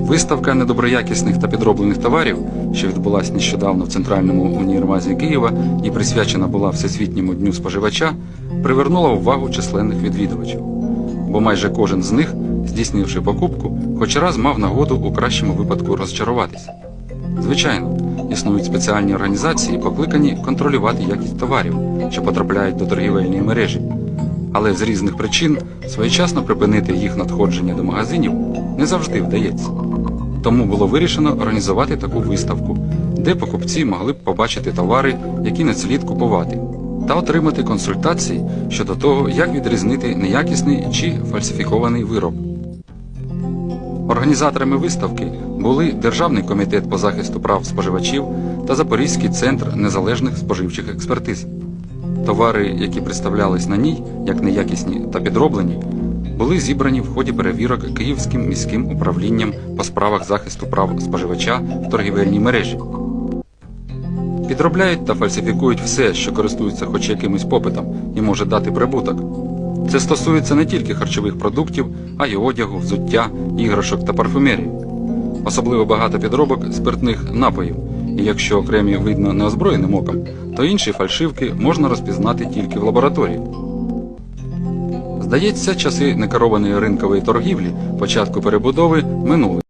Виставка недоброякісних та підроблених товарів, що відбулася нещодавно в центральному універмазі Києва і присвячена була Всесвітньому дню споживача, привернула увагу численних відвідувачів. Бо майже кожен з них, здійснивши покупку, хоч раз мав нагоду у кращому випадку розчаруватися. Звичайно, існують спеціальні організації, покликані контролювати якість товарів, що потрапляють до торгівельної мережі. Але з різних причин своєчасно припинити їх надходження до магазинів не завжди вдається. Тому було вирішено організувати таку виставку, де покупці могли б побачити товари, які не слід купувати, та отримати консультації щодо того, як відрізнити неякісний чи фальсифікований вироб. Організаторами виставки були Державний комітет по захисту прав споживачів та Запорізький центр незалежних споживчих експертиз. Товари, які представлялись на ній як неякісні та підроблені, були зібрані в ході перевірок Київським міським управлінням по справах захисту прав споживача в торгівельній мережі. Підробляють та фальсифікують все, що користується хоч якимось попитом і може дати прибуток. Це стосується не тільки харчових продуктів, а й одягу, взуття, іграшок та парфумерії. Особливо багато підробок спиртних напоїв, і якщо окремі видно неозброєним оком, то інші фальшивки можна розпізнати тільки в лабораторії. Здається, часи некерованої ринкової торгівлі, початку перебудови минули.